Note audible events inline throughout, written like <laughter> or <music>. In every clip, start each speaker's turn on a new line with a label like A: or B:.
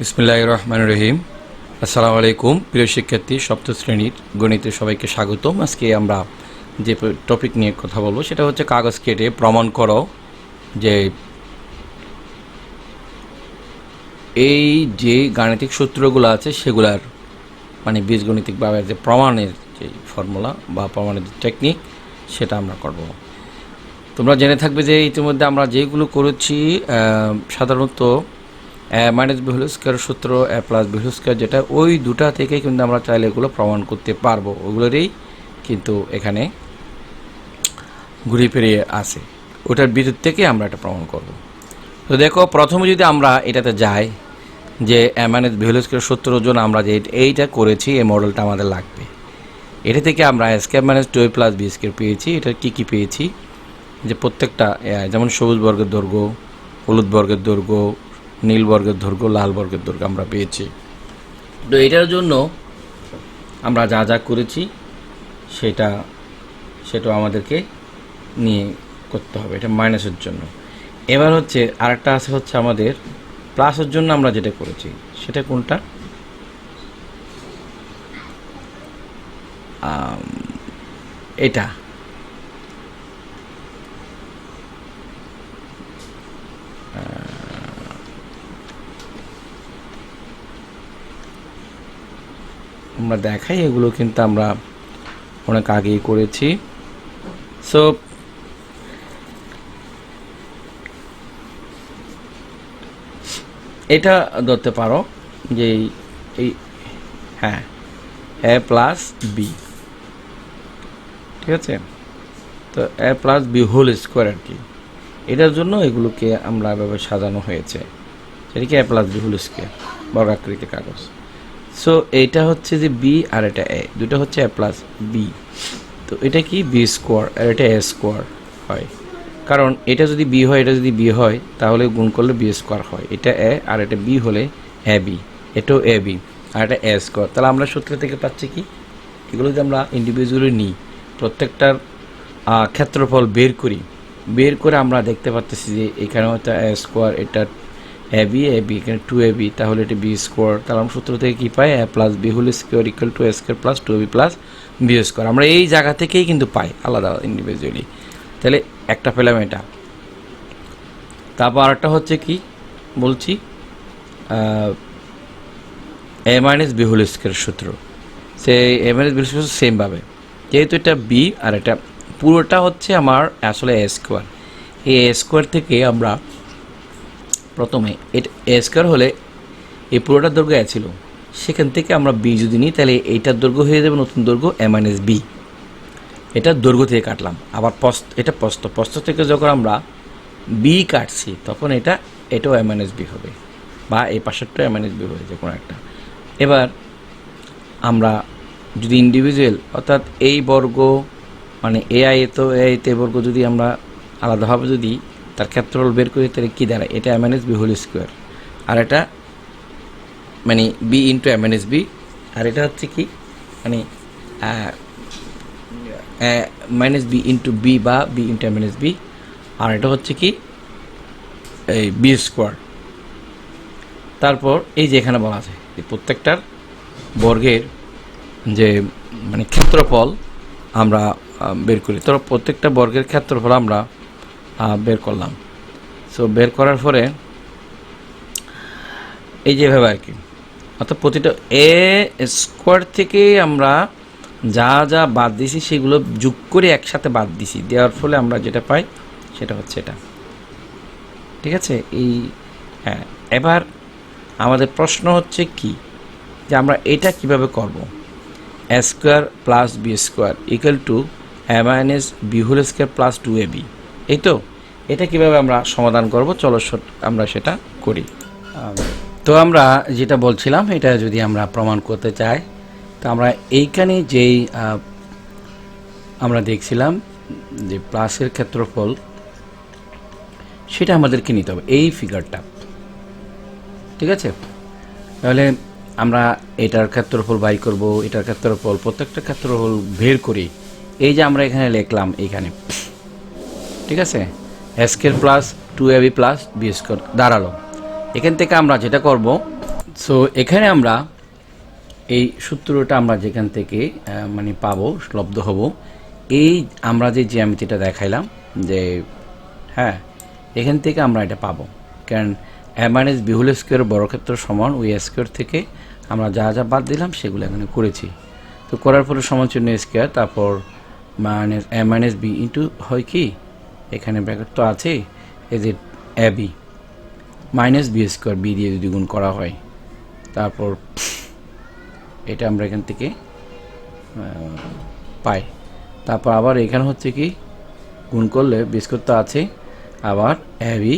A: বিসমিল্লাহ রহমান রহিম আসসালামু আলাইকুম প্রিয় শিক্ষার্থী, সপ্তম শ্রেণির গণিতের সবাইকে স্বাগতম। আজকে আমরা যে টপিক নিয়ে কথা বলব, সেটা হচ্ছে কাগজ কেটে প্রমাণ করো যে এই যে গাণিতিক সূত্রগুলো আছে, সেগুলার মানে বীজগণিতিকভাবে যে প্রমাণের যে ফর্মুলা বা প্রমাণের যে টেকনিক সেটা আমরা করব। তোমরা জেনে থাকবে যে ইতিমধ্যে আমরা যেগুলো করেছি সাধারণত মাইনাস বিহুল স্কোয়ার সূত্র প্লাস বিহুল স্কোয়ার যেটা ওই দুটা থেকে কিন্তু আমরা চাইলে এগুলো প্রমাণ করতে পারব। ওগুলোরই কিন্তু এখানে ঘুরে ফিরিয়ে আসে ওটার বিদ্যুৎ থেকে আমরা এটা প্রমাণ করব। তো দেখো, প্রথমে যদি আমরা এটাতে যাই, যে মাইনাস বিহুল স্কোয়ার সূত্র জন্য আমরা যে এই- এইটা করেছি, এই মডেলটা আমাদের লাগবে। এটা থেকে আমরা square minus two plus b square পেয়েছি। এটা কী কী পেয়েছি? যে প্রত্যেকটা যেমন সবুজ বর্গের দৈর্ঘ্য, হলুদ বর্গের দৈর্ঘ্য নীল বর্গের দৈর্ঘ্য লাল বর্গের দৈর্ঘ্য আমরা পেয়েছি। তো এটার জন্য আমরা যা যা করেছি, সেটা সেটা আমাদেরকে নিয়ে করতে হবে, এটা মাইনাসের জন্য। এবার হচ্ছে, আরেকটা আছে হচ্ছে আমাদের প্লাসের জন্য আমরা যেটা করেছি, সেটা কোনটা? এটা। আমরা দেখাই, এগুলো কিন্তু আমরা অনেক আগেই করেছি। সো এটা ধরতে পারো যে এই- হ্যাঁ এ প্লাস বি ঠিক আছে? তো a plus b whole square আর কি। এটার জন্য এগুলোকে আমরা এভাবে সাজানো হয়েছে। সেটা কি a plus b whole square বর্গাকৃতি কাগজ। সো এইটা হচ্ছে যে বি আর এটা এ দুটো হচ্ছে এ প্লাস বি তো এটা কি? বি স্কোয়ার আর এটা এ স্কোয়ার হয়। কারণ এটা যদি বি হয়, এটা যদি বি হয়, তাহলে গুণ করলে বি স্কোয়ার হয়। এটা এ আর এটা বি হলে এ বি এটাও এ বি আর এটা এ স্কোয়ার তাহলে আমরা সূত্র থেকে পাচ্ছি কি? এগুলো যদি আমরা ইন্ডিভিজুয়ালি নিই, প্রত্যেকটার ক্ষেত্রফল বের করি, বের করে আমরা দেখতে পাচ্ছি যে এখানে হয়তো এ স্কোয়ার এটা এ বি এ বি এখানে টু এ বি তাহলে এটা বি স্কোয়ার তাহলে আমরা সূত্র থেকে কী পাই? A plus b whole square equal to a square plus two b plus b square আমরা এই জায়গা থেকেই কিন্তু পাই, আলাদা ইন্ডিভিজুয়ালি তাহলে একটা পেলাম এটা। তারপর আরেকটা হচ্ছে কি? বলছি a minus b whole square সূত্র। সেই a minus b whole square সেমভাবে যেহেতু এটা বি আর এটা, পুরোটা হচ্ছে আমার আসলে এ স্কোয়ার এই এ স্কোয়ার থেকে আমরা প্রথমে এটা এ স্কোয়ার হলে এই পুরোটার দৈর্ঘ্য এ ছিল। সেখান থেকে আমরা বি যদি নিই, তাহলে এইটার দৈর্ঘ্য হয়ে যাবে নতুন দৈর্ঘ্য এ মাইনাস বি এটা দৈর্ঘ্য থেকে কাটলাম। আবার পস্ত, এটা পস্ত পস্ত থেকে যখন আমরা বি কাটছি, তখন এটা, এটাও এম এন এস বি হবে। বা এই পাশেরটাও এম এন এস বি হবে যে কোনো একটা। এবার আমরা যদি ইন্ডিভিজুয়াল অর্থাৎ এই বর্গ মানে এ তো এ আই তে বর্গ যদি আমরা আলাদাভাবে যদি তার ক্ষেত্রফল বের করি তাহলে কী দাঁড়ায়? এটা এম বি হোল স্কোয়ার আর এটা মানে বি ইন্টু এম বি আর এটা হচ্ছে কি? মানে মাইনাস বি ইন্টু বি বা বি ইন্টু এম বি আর এটা হচ্ছে কি? এই বি স্কোয়ার তারপর এই যে এখানে বলা আছে প্রত্যেকটার বর্গের যে মানে ক্ষেত্রফল আমরা বের করি। তো প্রত্যেকটা বর্গের ক্ষেত্রফল আমরা বের করলাম। সো বের করার পরে এই যেভাবে আর কি, অর্থাৎ প্রতিটা এ স্কোয়ার থেকে আমরা যা যা বাদ দিছি সেগুলো যোগ করে একসাথে বাদ দিছি দেওয়ার ফলে আমরা যেটা পাই সেটা হচ্ছে এটা। ঠিক আছে? এই হ্যাঁ এবার আমাদের প্রশ্ন হচ্ছে কি, যে আমরা এটা কীভাবে করব? A square plus b square equal to a minus b whole square plus two a b এই তো, এটা কীভাবে আমরা সমাধান করব? চলো আমরা সেটা করি। তো আমরা যেটা বলছিলাম, এটা যদি আমরা প্রমাণ করতে চাই, তো আমরা এইখানে যেই আমরা দেখছিলাম যে প্লাসের ক্ষেত্রফল, সেটা আমাদেরকে নিতে হবে, এই ফিগারটা ঠিক আছে? তাহলে আমরা এটার ক্ষেত্রফল বাই করব, এটার ক্ষেত্রফল, প্রত্যেকটা ক্ষেত্রফল বের করি। এই যে আমরা এখানে লিখলাম, এইখানে। ঠিক আছে? Square plus two a b plus b square দাঁড়াল। এখান থেকে আমরা যেটা করব সো এখানে আমরা এই সূত্রটা আমরা যেখান থেকে মানে পাবো, লব্ধ হব, এই আমরা যে জ্যামিতিটা দেখাইলাম, যে হ্যাঁ এখান থেকে আমরা এটা পাবো। কারণ a minus b whole square বর্গক্ষেত্র সমান ওই স্কোয়ার থেকে আমরা যা যা বাদ দিলাম, সেগুলো এখানে করেছি। তো করার পরে সমান চিহ্ন স্কোয়ার তারপর minus a minus b into হয় কি? এখানে ব্র্যাকেট তো আছে, এই যে a b minus b square b দিয়ে যদি গুণ করা হয়, তারপর এটা আমরা এখান থেকে পাই। তারপর আবার এখানে হচ্ছে কি, গুণ করলে বি স্কোয়ার তো আছে, আবার a b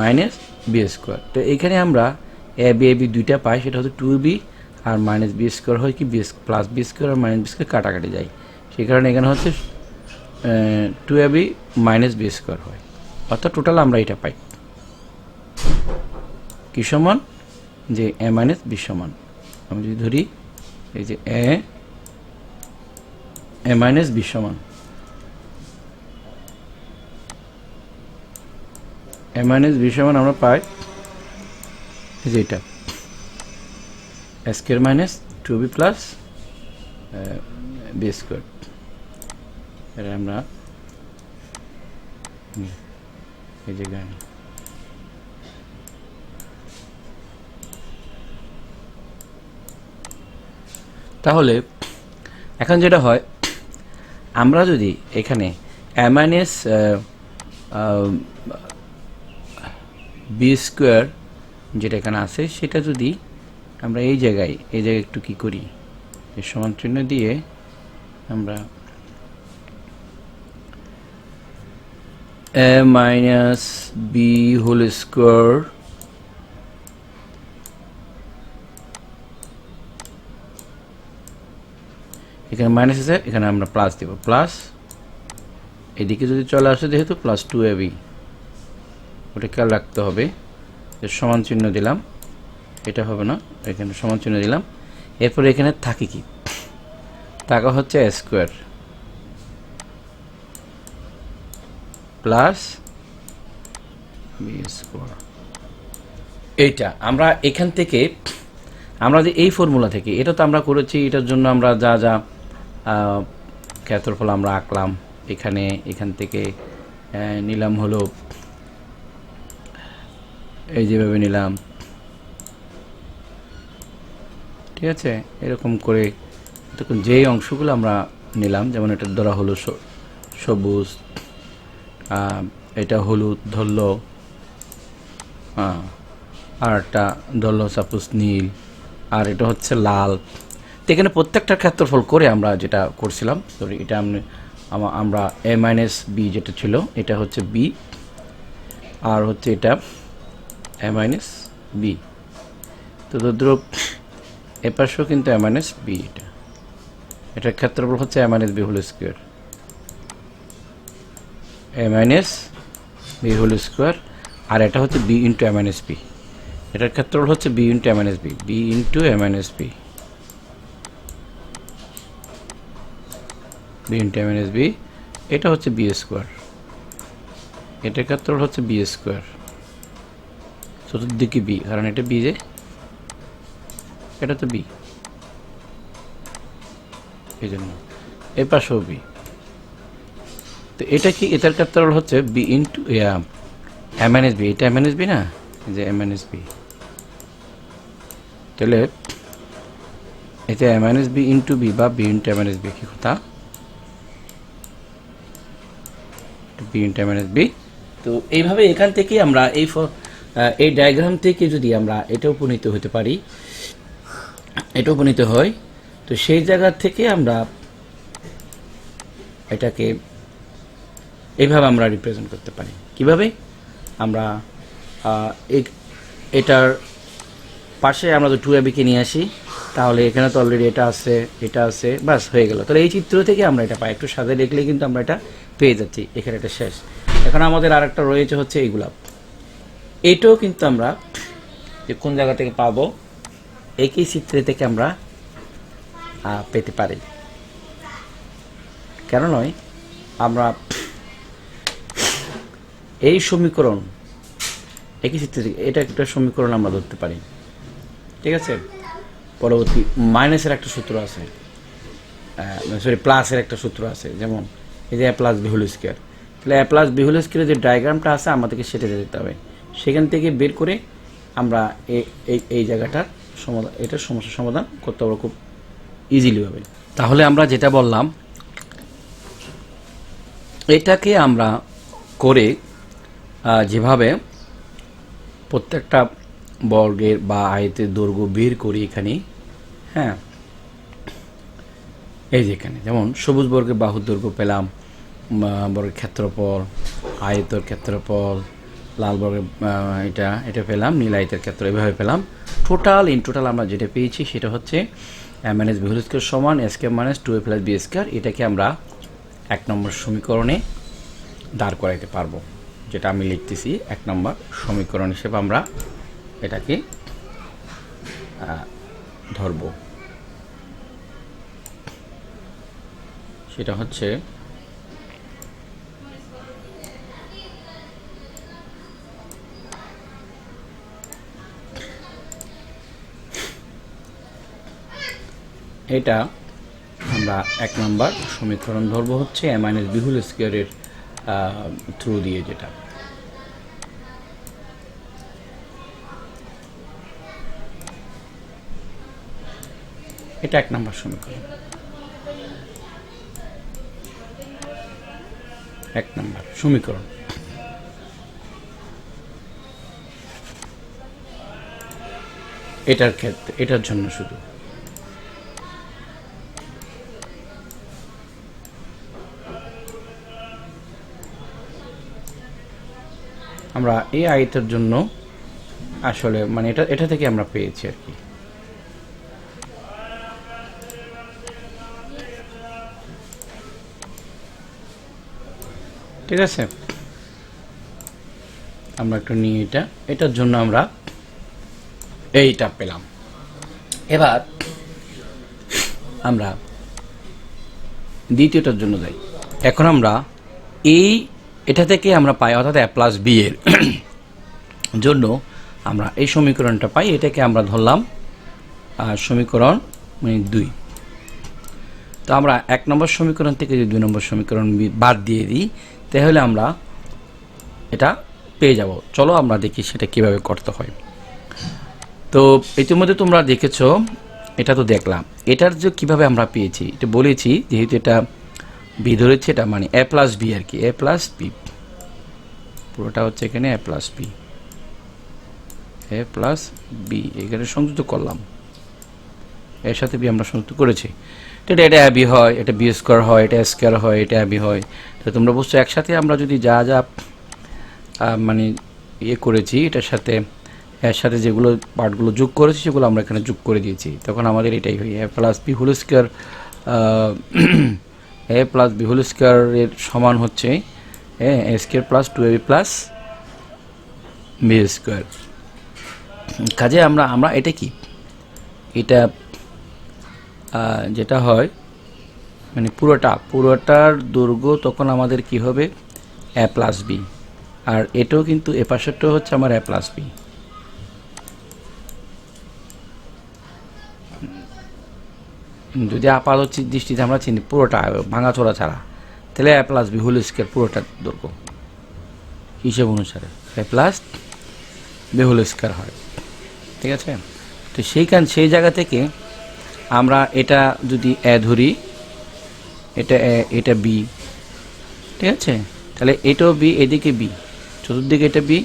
A: minus b square তো এখানে আমরা এ বি এ বি দুইটা পাই, সেটা হচ্ছে টু বি আর মাইনাস বি স্কোয়ার হয় কি বি প্লাস বি স্কোয়ার আর মাইনাস বি স্কোয়ার কাটাকাটি যায়। সেই কারণে এখানে হচ্ছে two a b minus b square হয়। অর্থাৎ টোটাল আমরা এটা পাই। কি সমান? যে এ মাইনাস বি সমান। আমি যদি ধরি, এই যে এ এ মাইনাস বি সমান। এ মাইনাস বি সমান আমরা পাই যে এটা। Square minus two b plus b square আমরা এই জায়গায় আনি। তাহলে এখন যেটা হয়, আমরা যদি এখানে অ্যামাইনাস বি স্কোয়ার যেটা এখানে আছে, সেটা যদি আমরা এই জায়গায় এই জায়গায় একটু কি করি সমান চিহ্ন দিয়ে আমরা a minus b whole square এখানে মাইনাস আছে, এখানে আমরা প্লাস দেব। প্লাস এদিকে যদি চলে আসে যেহেতু প্লাস টু এবি ওটা খেয়াল রাখতে হবে। সমান চিহ্ন দিলাম। এটা হবে না, এখানে সমান চিহ্ন দিলাম। এরপর এখানে থাকে কি? টাকা হচ্ছে স্কোয়ার প্লাস এইটা, আমরা এখান থেকে, আমরা যে এই ফর্মুলা থেকে, এটা তো আমরা করেছি, এটার জন্য আমরা যা যা ক্ষেত্রফল আমরা আঁকলাম, এখানে, এখান থেকে নিলাম হলো, এই যেভাবে নিলাম। ঠিক আছে? এরকম করে তখন যেই অংশগুলো আমরা নিলাম, যেমন এটা ধরা হলো সবুজ এটা হলুদ, ধরলো আর একটা ধরলো সাপোজ নীল, আর এটা হচ্ছে লাল। তো এখানে প্রত্যেকটা ক্ষেত্রফল করে আমরা যেটা করছিলাম সরি এটা আমি, আমা- আমরা এ মাইনাস বি যেটা ছিল, এটা হচ্ছে বি আর হচ্ছে এটা এ মাইনাস বি তো দ্রুপ এ পাশেও কিন্তু এ মাইনাস বি এটা। এটার ক্ষেত্রফল হচ্ছে a minus b whole square a minus b whole square আর এটা হচ্ছে b into m s b এটার ক্ষেত্রফল হচ্ছে b into m s b b into m s b b into s b এটা হচ্ছে বি স্কোয়ার এটার ক্ষেত্রফল হচ্ছে বি স্কোয়ার চতুর্দিকে বি কারণ এটা বি যে। এটা তো বি এই জন্য। এ পাশেও বি তো এটা কি, এটার ক্ষেত্রফল হচ্ছে b into m n b এটা এম এন এস বি না? যে এম এন এস বি তাহলে এটা m n s b into b বা b into m n s b কি কথা? B into m n s b তো এইভাবে এখান থেকে আমরা এই এই ডায়াগ্রাম থেকে যদি আমরা এটা উপনীত হতে পারি, এটা উপনীত হয়, তো সেই জায়গা থেকে আমরা এটাকে এইভাবে আমরা রিপ্রেজেন্ট করতে পারি। কীভাবে? আমরা এটার পাশে আমরা তো টু এবিকে নিয়ে আসি। তাহলে এখানে তো অলরেডি এটা আছে এটা আছে বাস হয়ে গেল। তাহলে এই চিত্র থেকে আমরা এটা পাই। একটু সাথে দেখলে কিন্তু আমরা এটা পেয়ে যাচ্ছি। এখানে এটা শেষ। এখন আমাদের আর একটা রয়েছে হচ্ছে এইগুলা এটাও কিন্তু আমরা যে কোন জায়গা থেকে পাবো, একই চিত্র থেকে আমরা পেতে পারি। কেন নয়? আমরা এই সমীকরণ, একই চিত্র থেকে এটা একটা সমীকরণ আমরা ধরতে পারি। ঠিক আছে? পরবর্তী মাইনাসের একটা সূত্র আছে। সরি প্লাসের একটা সূত্র আছে। যেমন এই যে a plus b whole square তাহলে এ প্লাস বি হোল স্কোয়ারের যে ডায়াগ্রামটা আছে, আমাদেরকে সেটা দিতে হবে। সেখান থেকে বের করে আমরা এই এই জায়গাটার সমাধান, এটার সমস্যার সমাধান করতে পারব খুব ইজিলি হবে তাহলে আমরা যেটা বললাম, এটাকে আমরা করে যেভাবে প্রত্যেকটা বর্গের বা আয়তের দৈর্ঘ্য বের করি এখানে হ্যাঁ এই যে এখানে, যেমন সবুজ বর্গের বাহুর দৈর্ঘ্য পেলাম বর্গের ক্ষেত্রফল, আয়তর ক্ষেত্রফল, লাল বর্গের এটা এটা পেলাম, নীল আয়তের ক্ষেত্র, এভাবে পেলাম। টোটাল ইন টোটাল আমরা যেটা পেয়েছি সেটা হচ্ছে মাইনাস বি হোল স্কোয়ার সমান s k minus two a plus b square এটাকে আমরা এক নম্বর সমীকরণে দাঁড় করাইতে পারব। যেটা আমি লিখতেছি, এক নম্বর সমীকরণ হিসেবে আমরা এটাকে ধরব। সেটা হচ্ছে, এটা আমরা এক নম্বর সমীকরণ ধরব হচ্ছে এ মাইনাস বিহুল স্কোয়ারের থ্রু দিয়ে যেটা। এটা এক নম্বর সমীকরণ। এক নম্বর সমীকরণ। এটার ক্ষেত্রে, এটার জন্য শুধু। আমরা এই আয়তের জন্য আসলে মানে এটা এটা থেকে আমরা পেয়েছি আর কি। ঠিক আছে? আমরা একটু নিয়ে এটা। এটার জন্য আমরা এইটা পেলাম। এবার আমরা দ্বিতীয়টার জন্য যাই। এখন আমরা এই এটা থেকে আমরা পাই, অর্থাৎ এ প্লাস বি এর। জন্য আমরা এই সমীকরণটা পাই, এটাকে আমরা ধরলাম সমীকরণ মানে দুই। তো আমরা এক নম্বর সমীকরণ থেকে যদি দুই নম্বর সমীকরণ বাদ দিয়ে দিই, তাহলে আমরা এটা পেয়ে যাব। চলো আমরা দেখি সেটা কীভাবে করতে হয়। তো ইতিমধ্যে তোমরা দেখেছ, এটা তো দেখলাম। এটার যে কীভাবে আমরা পেয়েছি, এটা বলেছি, যেহেতু এটা বি ধরেছে এটা মানে এ প্লাস বি আর কি, এ প্লাস বি। পুরোটা হচ্ছে এখানে a plus b. A plus b, এখানে সংযুক্ত করলাম। এর সাথে বি আমরা সংযুক্ত করেছি। এটা এটা বি হয়, এটা বি স্কোয়ার হয়, এটা স্কোয়ার হয়, এটা বি হয়। তো তোমরা বুঝছ, একসাথে আমরা যদি যা যা মানে ইয়ে করেছি, এটার সাথে, এর সাথে যেগুলো পার্টগুলো যোগ করেছি, সেগুলো আমরা এখানে যোগ করে দিয়েছি। তখন আমাদের এটাই হয়, a plus b whole square a plus b whole স্কোয়ারের সমান হচ্ছে, a square plus two a b plus b square. কাজে আমরা আমরা এটা কি? এটা যেটা হয় মানে পুরোটা, পুরোটার দৈর্ঘ্য তখন আমাদের কি হবে? এ প্লাস বি। আর এটাও কিন্তু এ পাশেরটাও হচ্ছে আমার এ প্লাস বি। যদি আপাত দৃষ্টিতে আমরা চিনি, পুরোটা ভাঙাচোরা ছাড়া, তাহলে a plus b whole square পুরোটা দৈর্ঘ্য হিসেব অনুসারে a plus b whole square হয়। ঠিক আছে? তো সেইখান, সেই জায়গা থেকে আমরা এটা যদি এ ধরি, এটা এ এটা বি ঠিক আছে? তাহলে এটাও বি এদিকে বি চতুর্দিকে এটা বি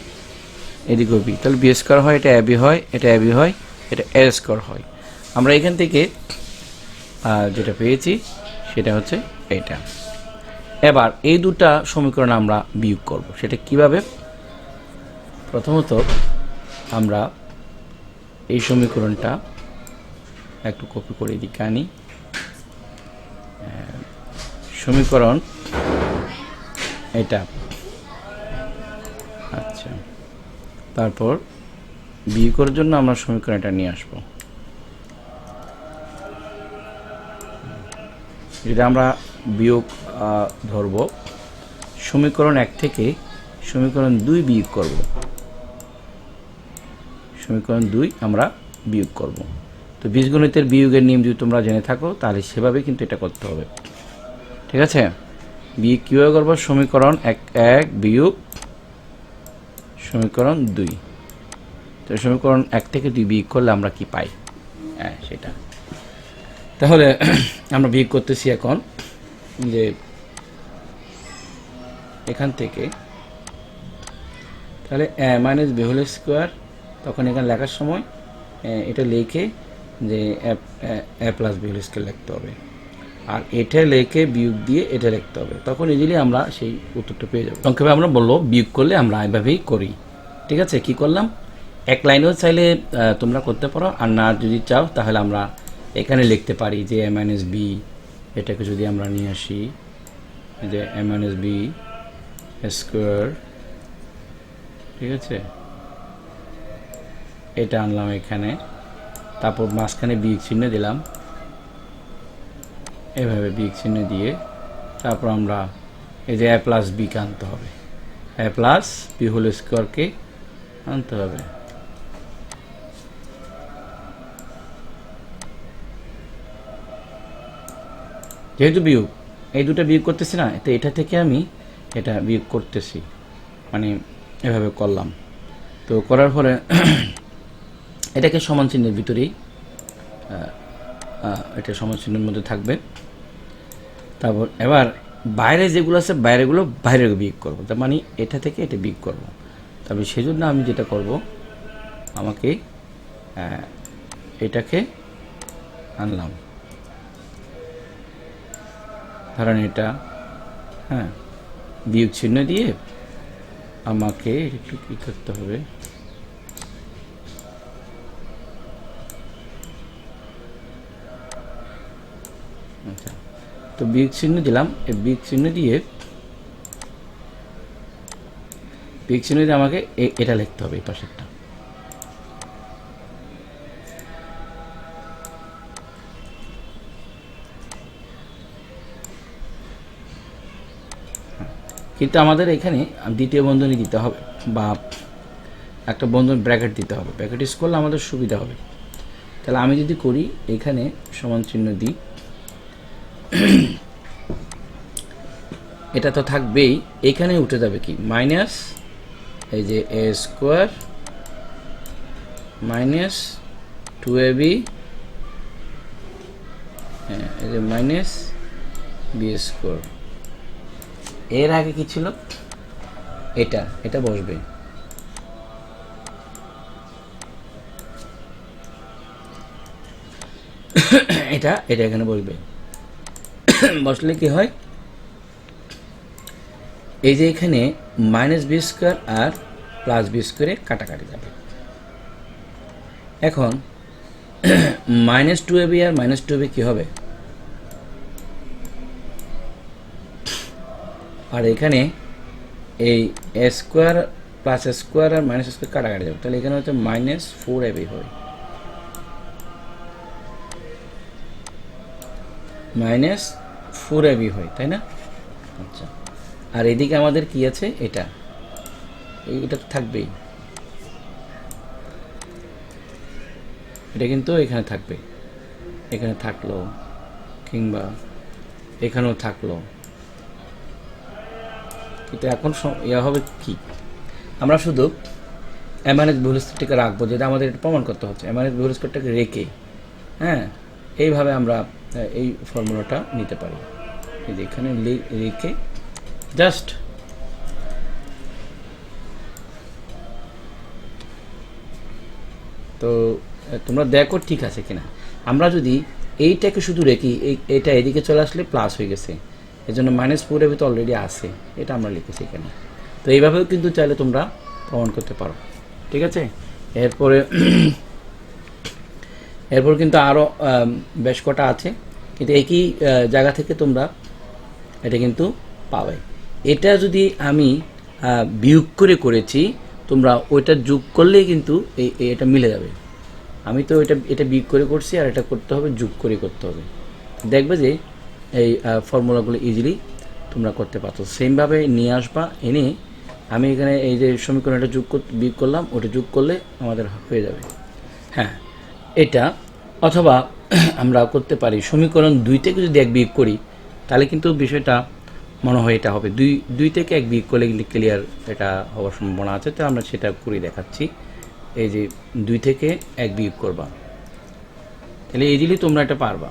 A: এদিকেও বি তাহলে বি স্কোয়ার হয়, এটা এ বি হয়, এটা এ বি হয়, এটা এ স্কোয়ার হয়। আমরা এখান থেকে যেটা পেয়েছি, সেটা হচ্ছে এটা। এবার এই দুটা সমীকরণ আমরা বিয়োগ করব। সেটা কীভাবে? প্রথমত আমরা এই সমীকরণটা একটু কপি করে দিকে আনি। সমীকরণ এটা। আচ্ছা। তারপর বিয়োগের জন্য আমরা সমীকরণ এটা নিয়ে আসব। যদি আমরা বিয়োগ ধরব, সমীকরণ এক থেকে সমীকরণ দুই বিয়োগ করব। সমীকরণ দুই আমরা বিয়োগ করব। তো বীজগণিতের বিয়োগের নিয়ম যদি তোমরা জেনে থাকো, তাহলে সেভাবে কিন্তু এটা করতে হবে। ঠিক আছে? বিয়োগ কীভাবে করব? সমীকরণ এক এক বিয়োগ সমীকরণ দুই। তো সমীকরণ এক থেকে দুই বিয়োগ করলে আমরা কি পাই? হ্যাঁ সেটা। তাহলে <clears throat> আমরা বিয়োগ করতেছি এখন যে এখান থেকে, তাহলে মাইনাস বি হোল স্কোয়ার তখন এখানে লেখার সময় এটা লিখে যে a plus b whole square লিখতে হবে। আর এটা লিখে বিয়োগ দিয়ে এটা লিখতে হবে। তখন ইজিলি আমরা সেই উত্তরটা পেয়ে যাব। সংক্ষেপে আমরা বলল বিয়োগ করলে আমরা এভাবেই করি। ঠিক আছে? কি করলাম? এক লাইনেও চাইলে তোমরা করতে পারো। আর না যদি চাও, তাহলে আমরা এখানে লিখতে পারি যে এ মাইনাস বি এটাকে যদি আমরা নিয়ে আসি, যে এ মাইনাস বি স্কোয়ার ঠিক আছে? এটা আনলাম এখানে, তারপর মাঝখানে বিগ চিহ্ন দিলাম। এভাবে বিগ চিহ্ন দিয়ে তারপর আমরা এই যে এ প্লাস বিকে আনতে হবে। এ প্লাস বি হোল স্কোয়ারকে আনতে হবে। যেহেতু বিয়োগ, এই দুটো বিয়োগ করতেছি না তো এটা থেকে আমি এটা বিয়োগ করতেছি। মানে এভাবে করলাম। তো করার পরে <clears throat> এটাকে সমান চিহ্নের ভিতরেই এটা সমান চিহ্নের মধ্যে থাকবে। তারপর এবার বাইরে যেগুলো আছে, বাইরেগুলো বাইরে বিয়োগ করব। তার মানে এটা থেকে এটা বিয়োগ করব। তবে সেজন্য আমি যেটা করব, আমাকে এটাকে আনলাম। ধরেন এটা হ্যাঁ বিয়োগ চিহ্ন দিয়ে আমাকে একটু কী করতে হবে? আচ্ছা তো বিয়োগ চিহ্ন দিলাম। এই বিয়োগ চিহ্ন দিয়ে, বিয়োগ চিহ্ন দিয়ে আমাকে এটা লিখতে হবে এই পাশেরটা। কিন্তু আমাদের এখানে দ্বিতীয় বন্ধনী দিতে হবে বা একটা বন্ধন ব্র্যাকেট দিতে হবে। ব্র্যাকেট ইউজ করলে আমাদের সুবিধা হবে। তাহলে আমি যদি করি, এখানে সমান চিহ্ন দিই। এটা তো থাকবেই। এখানে উঠে যাবে কি? মাইনাস এই যে a square minus two a b এই যে মাইনাস বি স্কোয়ার এর আগে কি ছিল? এটা এটা বসবে। এটা এটা এখানে বসবে। বসলে কি হয়? এই যে এখানে মাইনাস বি স্কোয়ার আর প্লাস বি স্কোয়ারে কাটাকাটি যাবে। এখন মাইনাস টু এবি আর মাইনাস টু এবি কী হবে? আর এখানে এই স্কোয়ার প্লাস স্কোয়ার আর মাইনাস স্কোয়ার কাটাকাটি যাবে। তাহলে এখানে হচ্ছে মাইনাস ফোর এবি হয় মাইনাস ফোর এবি হয়, তাই না? আচ্ছা। আর এদিকে আমাদের কি আছে? এটা। এটা তো থাকবেই। এটা কিন্তু এখানে থাকবে। এখানে থাকল কিংবা এখানেও থাকল। কিন্তু এখন ইয়া হবে কি? আমরা শুধু এমআনএস বিহুলস্করটাকে রাখব, যেটা আমাদের এটা প্রমাণ করতে হচ্ছে। এমআনএস বিহুলস্করটাকে রেখে হ্যাঁ এইভাবে আমরা এই ফর্মুলাটা নিতে পারি। এই যে এখানে রেখে জাস্ট তো তোমরা দেখো ঠিক আছে কিনা। আমরা যদি এইটাকে শুধু রেখি, এই এটা এদিকে চলে আসলে প্লাস হয়ে গেছে। এই জন্য মাইনাস ফোর এর ভিতরে অলরেডি আছে। এটা আমরা লিখেছি এখানে। তো এইভাবেও কিন্তু চাইলে তোমরা প্রমাণ করতে পারো। ঠিক আছে? এরপরে, <clears throat> এরপর কিন্তু আরও বেশ কটা আছে। কিন্তু একই জায়গা থেকে তোমরা এটা কিন্তু পাবে। এটা যদি আমি বিয়োগ করে করেছি, তোমরা ওইটা যোগ করলেই কিন্তু এই এটা মিলে যাবে। আমি তো এটা এটা বিয়োগ করে করছি আর এটা করতে হবে, যোগ করে করতে হবে। দেখবে যে এই ফর্মুলাগুলো ইজিলি তোমরা করতে পারছ। সেমভাবে নিয়ে আসবা, এনে আমি এখানে এই যে সমীকরণটা যোগ বিয়োগ করলাম, ওটা যোগ করলে আমাদের হয়ে যাবে। হ্যাঁ এটা অথবা <clears throat> আমরা করতে পারি, সমীকরণ দুই থেকে যদি এক বিয়োগ করি, তাহলে কিন্তু বিষয়টা মনে হয় এটা হবে। দুই দুই থেকে এক বিয়োগ করলে কিন্তু ক্লিয়ার এটা হওয়ার সম্ভাবনা আছে, তো আমরা সেটা করে দেখাচ্ছি। এই যে দুই থেকে এক বিয়োগ করবা। তাহলে ইজিলি তোমরা এটা পারবা।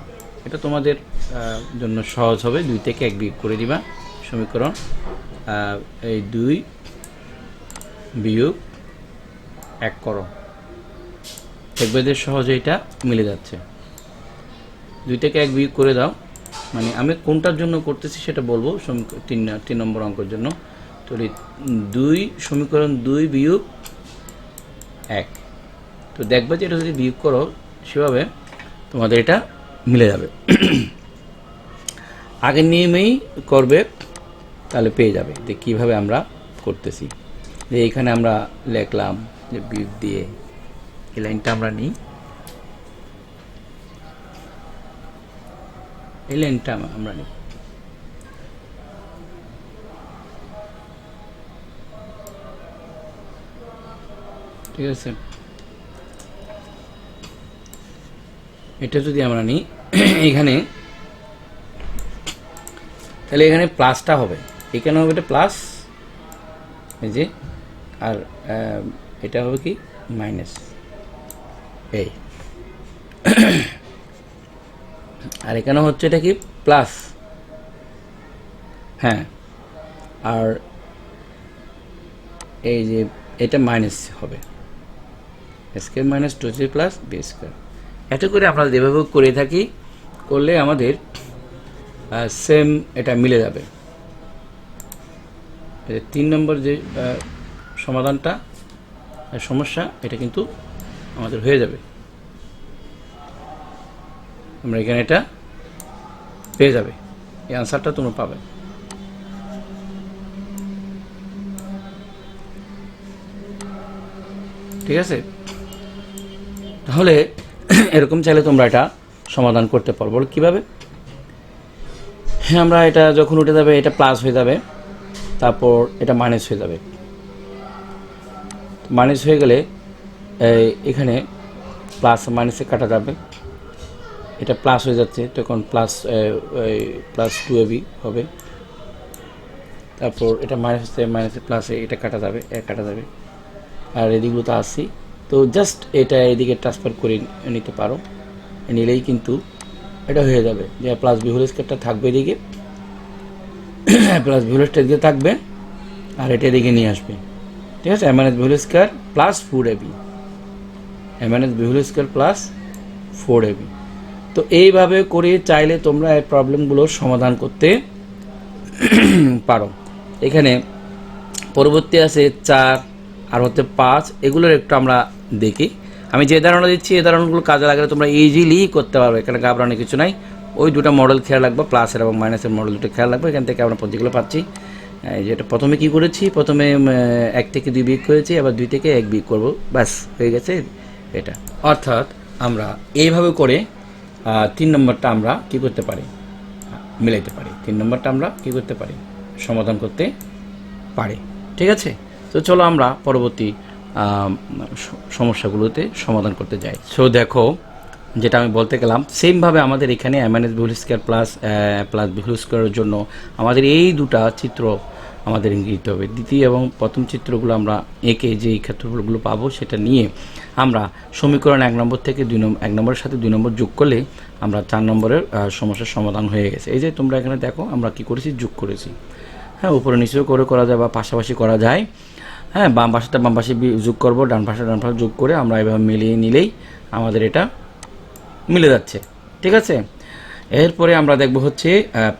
A: এটা তোমাদের জন্য সহজ হবে। দুই থেকে এক বিয়োগ করে দিবা সমীকরণ। এই দুই বিয়োগ এক করো। দেখবে যে সহজে এটা মিলে যাচ্ছে। দুই থেকে এক বিয়োগ করে দাও। মানে আমি কোনটার জন্য করতেছি সেটা বলব তিন তিন নম্বর অঙ্কের জন্য। তো দুই সমীকরণ দুই বিয়োগ এক। তো দেখবে যে এটা যদি বিয়োগ করো, সেভাবে তোমাদের এটা মিলে যাবে। আগের নিয়মেই করবে, তাহলে পেয়ে যাবে যে কীভাবে আমরা করতেছি। যে এইখানে আমরা লিখলাম যে বিয়োগ দিয়ে এই লাইনটা আমরা নিই। এই লাইনটা আমরা নিই। ঠিক আছে? এটা যদি আমরা নিই, এখানে, তাহলে এখানে প্লাসটা হবে। এখানে হবে এটা প্লাস, এই যে, আর এটা হবে কি? মাইনাস। এই। আর এখানে হচ্ছে এটা কি? প্লাস। হ্যাঁ। আর এই যে, এটা মাইনাস হবে। Square minus two g plus b square. এত করে আমরা যেভাবে করে থাকি, করলে আমাদের সেম এটা মিলে যাবে। তিন নম্বর যে সমাধানটা সমস্যা, এটা কিন্তু আমাদের হয়ে যাবে। আমরা এখানে এটা পেয়ে যাবে। এই আনসারটা তোমরা পাবে। ঠিক আছে? তাহলে <clears throat> এরকম চাইলে তোমরা এটা সমাধান করতে পারব। কীভাবে? হ্যাঁ আমরা এটা যখন উঠে যাবে, এটা প্লাস হয়ে যাবে, তারপর এটা মাইনাস হয়ে যাবে। মাইনাস হয়ে গেলে এখানে প্লাস মাইনাসে কাটা যাবে। এটা প্লাস হয়ে যাচ্ছে, তখন প্লাস প্লাস টু এবি হবে। তারপর এটা মাইনাসে মাইনাসে প্লাসে এটা কাটা যাবে কাটা যাবে। আর এদিকগুলো তো আসছি। তো জাস্ট এটা এদিকে ট্রান্সফার করে নিতে পারো। নিলেই কিন্তু এটা হয়ে যাবে। যে প্লাস বিহুল স্কোয়ারটা থাকবে এদিকে। <coughs> প্লাস স্কোয়ার এদিকে থাকবে আর এটা এদিকে নিয়ে আসবে। ঠিক আছে? M n s b whole square plus four ab m n s b whole square plus four ab তো এইভাবে করে চাইলে তোমরা এই প্রবলেমগুলোর সমাধান করতে <coughs> পারো। এখানে পরবর্তী আছে চার আর হচ্ছে পাঁচ। এগুলোর একটু আমরা দেখি। আমি যে ধারণা দিচ্ছি, এই ধারণাগুলো কাজে লাগালে তোমরা ইজিলি করতে পারবে, এখানে ঘাবড়ানোর কিছু নাই। ওই দুটো মডেল খেয়াল রাখব প্লাসের এবং মাইনাসের মডেল দুটো খেয়াল রাখব। এখান থেকে আমরা পদ্ধতিগুলো পাচ্ছি। যেটা প্রথমে কি করেছি? প্রথমে এক থেকে দুই বিক করেছি আবার দুই থেকে এক বিক করব। ব্যাস, হয়ে গেছে এটা। অর্থাৎ আমরা এইভাবে করে তিন নম্বরটা আমরা কি করতে পারি? মিলাইতে পারি। তিন নম্বরটা আমরা কি করতে পারি? সমাধান করতে পারি। ঠিক আছে? তো চলো আমরা পরবর্তী সমস্যাগুলোতে সমাধান করতে যাই সো দেখো, যেটা আমি বলতে গেলাম সেমভাবে আমাদের এখানে mns b whole square plus plus b whole স্কোয়ারের জন্য আমাদের এই দুটা চিত্র আমাদের দিতে হবে। দ্বিতীয় এবং প্রথম চিত্রগুলো আমরা এঁকে যে ক্ষেত্রফলগুলো পাবো সেটা নিয়ে আমরা সমীকরণ এক নম্বর থেকে দুই নম্বর এক নম্বরের সাথে দুই নম্বর যোগ করলে আমরা চার নম্বরের সমস্যার সমাধান হয়ে গেছে। এই যে তোমরা এখানে দেখো, আমরা কি করেছি? যোগ করেছি। হ্যাঁ উপরে নিচেও করে করা যায় বা পাশাপাশি করা যায়। হ্যাঁ বাম পাশেটা বাম পাশে যোগ করব, ডান পাশে ডান পাশে যোগ করে আমরা এভাবে মিলিয়ে নিলেই আমাদের এটা মিলে যাচ্ছে। ঠিক আছে? এরপরে আমরা দেখব হচ্ছে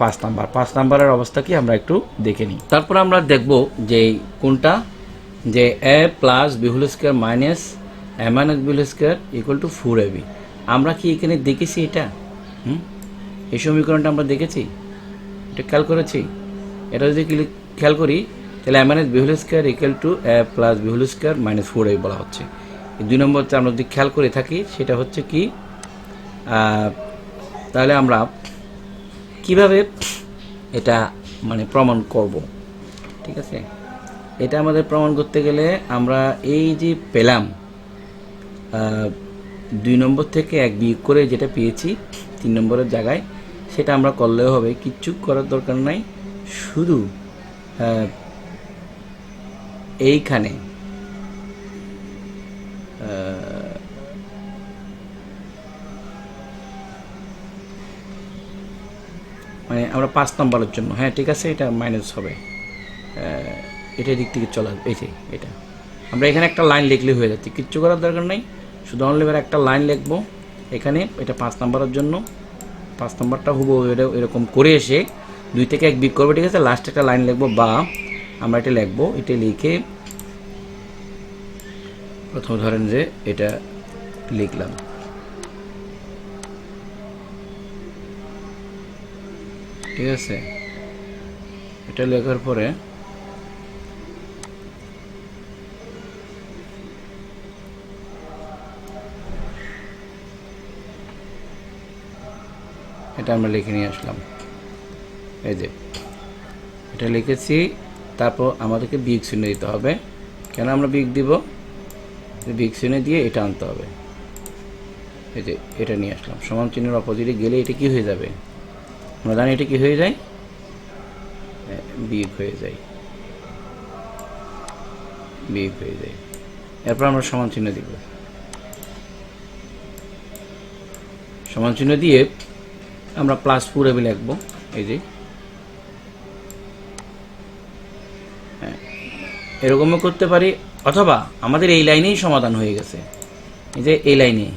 A: পাঁচ নাম্বার। পাঁচ নাম্বারের অবস্থা কি আমরা একটু দেখে নিই। তারপর আমরা দেখব যে কোনটা? যে a plus b whole square minus a minus b whole square equal to four ab আমরা কি এখানে দেখেছি এটা? হুম? এই সমীকরণটা আমরা দেখেছি? এটা খেয়াল করেছি? এটা যদি খেয়াল করি তাহলে m n s b whole square equal to a plus b whole square minus four এই বলা হচ্ছে। এই দুই নম্বরটা আমরা যদি খেয়াল করে থাকি, সেটা হচ্ছে কি তাহলে আমরা কীভাবে এটা মানে প্রমাণ করব? ঠিক আছে? এটা আমাদের প্রমাণ করতে গেলে আমরা এই যে পেলাম দুই নম্বর থেকে এক বিয়োগ করে যেটা পেয়েছি তিন নম্বরের জায়গায়, সেটা আমরা করলেও হবে, কিচ্ছু করার দরকার নাই। শুধু এইখানে মানে আমরা পাঁচ নম্বরের জন্য। হ্যাঁ ঠিক আছে, এটা মাইনাস হবে। এটা দিক থেকে চলা, এই যে, এটা। আমরা এখানে একটা লাইন লিখলে হয়ে যাচ্ছে। কিচ্ছু করার দরকার নেই। শুধু অনলি এবার একটা লাইন লিখব। এখানে এটা পাঁচ নম্বরের জন্য। পাঁচ নম্বরটা হুবো এরকম করে এসে দুই থেকে এক বিক করব, ঠিক আছে? লাস্ট একটা লাইন লিখব বা আমরা এটা লিখব, এটা লিখে প্রথম ধরেন যে এটা লিখলাম। ঠিক আছে? এটা লেখার পরে এটা আমরা লিখে নিয়ে আসলাম। এই যে, এটা লিখেছি তারপর আমাদেরকে বিগ চিহ্ন দিতে হবে। কেন আমরা বিগ দিব? বিগ চিহ্ন দিয়ে এটা আনতে হবে। এই যে এটা নিয়ে আসলাম। সমান চিহ্নের অপোজিটে গেলে এটা কি হয়ে যাবে? আমরা জানি এটা কি হয়ে যায়? বিগ হয়ে যায়। বিগ হয়ে যায়। এরপর আমরা সমান চিহ্ন দিব। সমান চিহ্ন দিয়ে আমরা প্লাস ফোর এবি লিখব। এই যে এরকমও করতে পারি, অথবা আমাদের এই লাইনেই সমাধান হয়ে গেছে। এই যে এই লাইনে,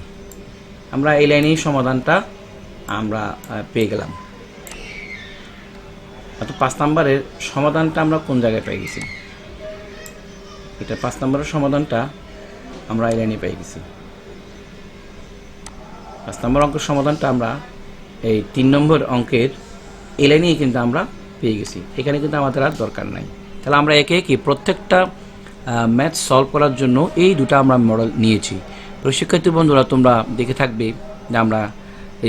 A: আমরা এই লাইনেই সমাধানটা আমরা পেয়ে গেলাম। অর্থাৎ পাঁচ নম্বরের সমাধানটা আমরা কোন জায়গায় পেয়ে গেছি? এটা পাঁচ নম্বরের সমাধানটা আমরা এই লাইনে পেয়ে গেছি। পাঁচ নম্বর অঙ্কের সমাধানটা আমরা এই তিন নম্বর অঙ্কের এই লাইনেই কিন্তু আমরা পেয়ে গেছি। এখানে কিন্তু আমাদের আর দরকার নাই। তাহলে আমরা একে একে প্রত্যেকটা ম্যাথ সলভ করার জন্য এই দুটো আমরা মডেল নিয়েছি। তো শিক্ষার্থী বন্ধুরা, তোমরা দেখে থাকবে যে আমরা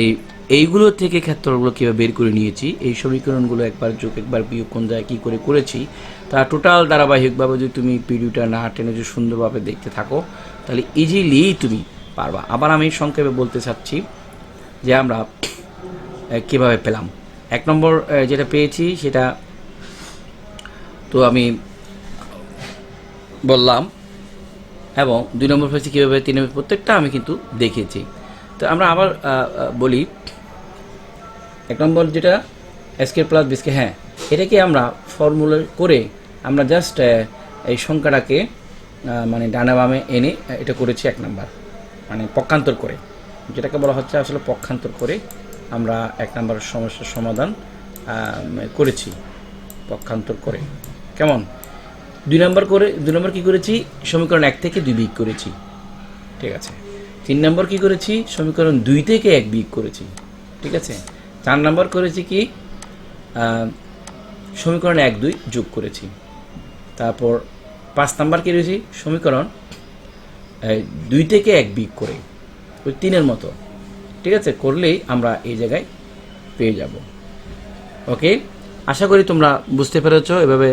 A: এই, এইগুলো থেকে ক্ষেত্রগুলো কীভাবে বের করে নিয়েছি। এই সমীকরণগুলো একবার যোগ, একবার বিয়োগ কোন জায়গায় কী করে করেছি, তা টোটাল ধারাবাহিকভাবে যদি তুমি ভিডিওটা না টেনে যদি সুন্দরভাবে দেখতে থাকো, তাহলে ইজিলি তুমি পারবা। আবার আমি সংক্ষেপে বলতে চাচ্ছি যে আমরা কীভাবে পেলাম। এক নম্বর যেটা পেয়েছি সেটা তো আমি বললাম, এবং দুই নম্বর পেয়েছি কীভাবে তিন নম্বর প্রত্যেকটা আমি কিন্তু দেখিয়েছি। তো আমরা আবার বলি, এক নম্বর যেটা এসকে প্লাস বিসকে হ্যাঁ এটাকে আমরা ফর্মুলা করে আমরা জাস্ট এই সংখ্যাটাকে মানে ডানা বামে এনে এটা করেছি এক নাম্বার মানে পক্ষান্তর করে। যেটাকে বলা হচ্ছে আসলে পক্ষান্তর করে আমরা এক নাম্বার সমস্যার সমাধান করেছি, পক্ষান্তর করে। কেমন? দুই নম্বর করে দুই নম্বর কী করেছি? সমীকরণ এক থেকে দুই বিগ করেছি। ঠিক আছে। তিন নম্বর কি করেছি? সমীকরণ দুই থেকে এক বিয়োগ করেছি। ঠিক আছে? চার নম্বর করেছি কি? সমীকরণ এক, দুই যোগ করেছি। তারপর পাঁচ নাম্বার কি রয়েছে সমীকরণ দুই থেকে এক বিয়োগ করে। ওই তিনের মতো। ঠিক আছে? করলেই আমরা এই জায়গায় পেয়ে যাব। ওকে? আশা করি তোমরা বুঝতে পেরেছ। এভাবে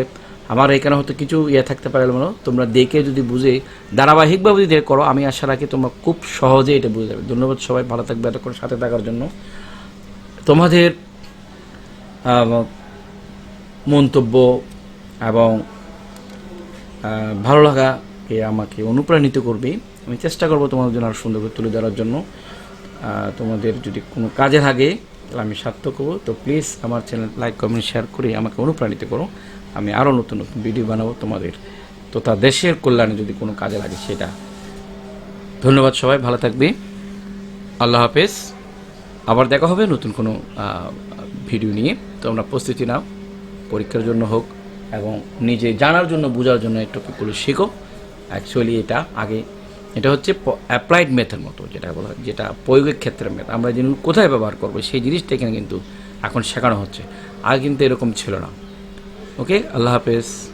A: আমার এখানে হয়তো কিছু ইয়ে থাকতে পারে মনে তোমরা দেখে যদি বুঝে, ধারাবাহিকভাবে যদি করো, আমি আশা রাখি তোমরা খুব সহজে এটা বুঝে যাবে। ধন্যবাদ সবাই, ভালো থাকবে এতক্ষণ সাথে থাকার জন্য। তোমাদের মন্তব্য এবং ভালো লাগাকে আমাকে অনুপ্রাণিত করবে। আমি চেষ্টা করব তোমাদের জন্য আরও সুন্দর করে তুলে ধরার জন্য। তোমাদের যদি কোনো কাজে লাগে, তাহলে আমি সার্থক হব। তো প্লিজ আমার চ্যানেল লাইক কমেন্ট শেয়ার করে আমাকে অনুপ্রাণিত করো। আমি আরও নতুন নতুন ভিডিও বানাবো তোমাদের। তো তা দেশের কল্যাণে যদি কোনো কাজে লাগে সেটা। ধন্যবাদ সবাই, ভালো থাকবে। আল্লাহ হাফেজ। আবার দেখা হবে নতুন কোনো ভিডিও নিয়ে। তোমরা প্রস্তুতি নাও, পরীক্ষার জন্য হোক এবং নিজে জানার জন্য, বোঝার জন্য একটু টপিকগুলো শেখো। অ্যাকচুয়ালি এটা আগে, এটা হচ্ছে অ্যাপ্লাইড মেথের মতো যেটা বলা যেটা প্রয়োগের ক্ষেত্রে মেথ। আমরা জিনিস কোথায় ব্যবহার করব সেই জিনিসটা এখানে কিন্তু এখন শেখানো হচ্ছে। আগে কিন্তু এরকম ছিল না। ওকে আল্লাহ হাফেজ